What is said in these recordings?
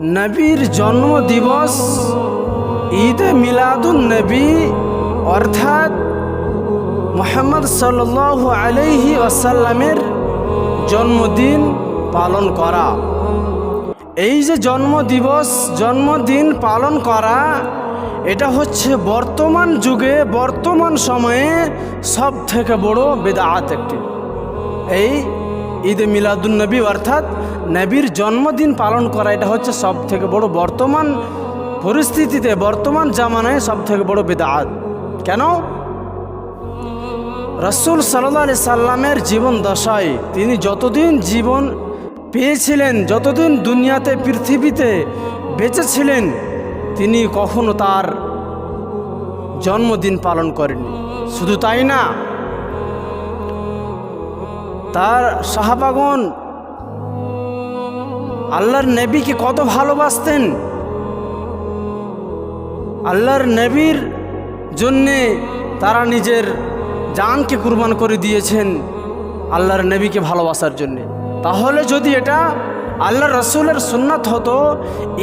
নবীর জন্ম দিবস ঈদ মিলাদুন নবী অর্থাৎ মোহাম্মদ সাল্লাল্লাহু আলাইহি ওয়াসাল্লামের জন্মদিন পালন করা। এই যে জন্ম দিবস জন্মদিন পালন করা, এটা হচ্ছে বর্তমান যুগে, বর্তমান সময়ে সব থেকে বড় বেদাত একটি। এই ঈদে মিলাদুন্নবী অর্থাৎ নবীর জন্মদিন পালন করা, এটা হচ্ছে সব থেকে বড় বর্তমান পরিস্থিতিতে, বর্তমান জামানায় সব থেকে বড় বেদাত। কেন? রসুল সাল্লাহ আলি সাল্লামের জীবন দশায় তিনি যতদিন জীবন পেয়েছিলেন, যতদিন দুনিয়াতে, পৃথিবীতে বেঁচেছিলেন, তিনি কখনো তার জন্মদিন পালন করেননি। শুধু তাই না, তার সাহাবাগন আল্লাহর নবীকে কত ভালোবাসতেন। আল্লাহর নবীর জন্যে তারা নিজের জানকে কুরবান করে দিয়েছেন আল্লাহর নবীকে ভালোবাসার জন্যে। তাহলে যদি এটা আল্লাহ রসুলের সুন্নাত হতো,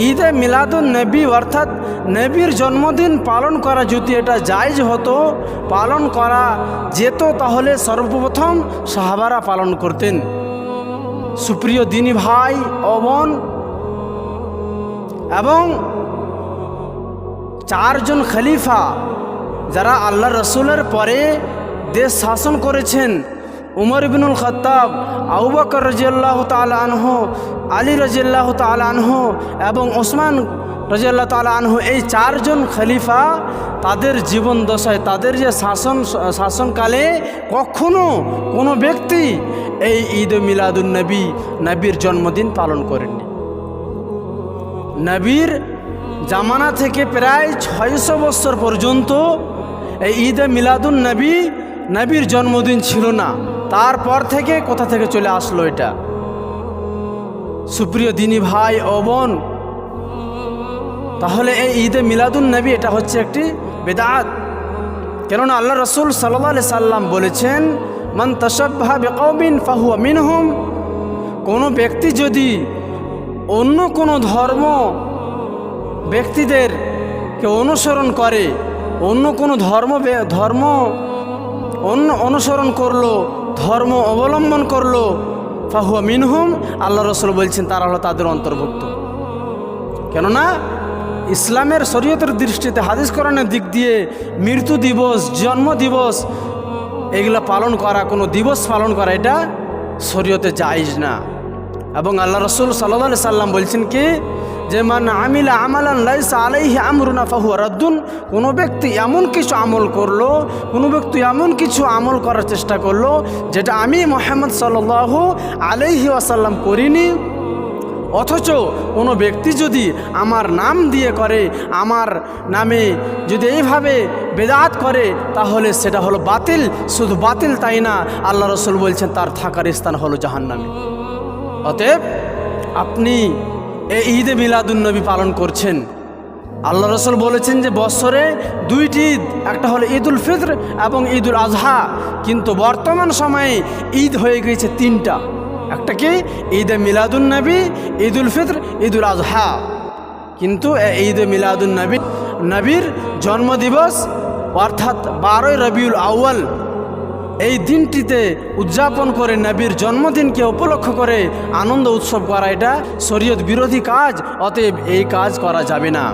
ঈদে মিলাদুন নবী অর্থাৎ নবীর জন্মদিন পালন করা যদি এটা জায়জ হতো, পালন করা যেত, তাহলে সর্বপ্রথম সাহাবারা পালন করতেন। সুপ্রিয় দিনী ভাই, ও বোন, এবং চারজন খলিফা যারা আল্লাহ রসুলের পরে দেশ শাসন করেছেন। উমর বিনুল খত্তাব, আবু বকর রাজিয়াল্লাহ তাল আনহ, আলী রাজিয়াল্লাহ তাল আনহ এবং ওসমান রাজিয়াল্লাহ তাল আনহ এই চারজন খলিফা তাদের জীবন দশায়, তাদের যে শাসন, শাসনকালে কখনো কোনো ব্যক্তি এই ঈদ মিলাদুন নবী, নবীর জন্মদিন পালন করেননি। নবীর জামানা থেকে প্রায় ছয়শো বছর পর্যন্ত এই ঈদে মিলাদুন নবী, নবীর জন্মদিন ছিল না। তারপর থেকে কোথা থেকে চলে আসলো এটা? সুপ্রিয় দিনী ভাই ও বোন, তাহলে এই ঈদে মিলাদুন নবী এটা হচ্ছে একটি বেদাত। কেননা আল্লাহ রসুল সাল্লাহ সাল্লাম বলেছেন, মান তসব্বাহা বেকৌমিন ফাহুয়া মিনহুম। কোনো ব্যক্তি যদি অন্য কোনো ধর্ম ব্যক্তিদেরকে অনুসরণ করে, অন্য কোনো ধর্ম ধর্ম অন্য অনুসরণ করল ধর্ম অবলম্বন করল, ফাহুয়া মিনহুম, আল্লাহ রসুল বলছেন, তারা হলো তাদের অন্তর্ভুক্ত। কেননা, ইসলামের শরীয়তের দৃষ্টিতে হাদিস করানোর দিক দিয়ে মৃত্যু দিবস, জন্ম দিবস, এগুলো পালন করা, কোনো দিবস পালন করা, এটা শরীয়তে জায়জ না। এবং আল্লাহ রসুল সাল্লাহ সাল্লাম বলছেন কি যে মান আমিলা আমালান লাইসা আলাইহি আমরুনা ফাহু রাদ্দুন, কোনো ব্যক্তি এমন কিছু আমল করল, কোনো ব্যক্তি এমন কিছু আমল করার চেষ্টা করল, যেটা আমি মোহাম্মদ সাল্লাহ আলাইহি আসাল্লাম করিনি। অথচ কোনো ব্যক্তি যদি আমার নাম দিয়ে করে, আমার নামে যদি এইভাবে বেদাত করে, তাহলে সেটা হলো বাতিল। শুধু বাতিল তাই না, আল্লাহ রসুল বলছেন, তার থাকার স্থান হলো জাহান্নামে। অতএব আপনি এই ঈদে মিলাদুন্নবী পালন করছেন। আল্লাহ রসুল বলেছেন যে বৎসরে দুইটি ঈদ, একটা হলো ঈদুল ফিত্র এবং ঈদুল আজহা কিন্তু বর্তমান সময়ে ঈদ হয়ে গিয়েছে তিনটা। একটা কি? ঈদে মিলাদুন্নবী ঈদ উল ফিত্র ঈদ উল আজহা কিন্তু ঈদে মিলাদুন্নবী নবীর জন্মদিবস অর্থাৎ বারোই রবিউল আউয়াল এই দিনটিতে উদযাপন করে নবীর জন্মদিনকে উপলক্ষ করে আনন্দ উৎসব করা এটা শরীয়ত বিরোধী কাজ, অতএব এই কাজ করা যাবে না।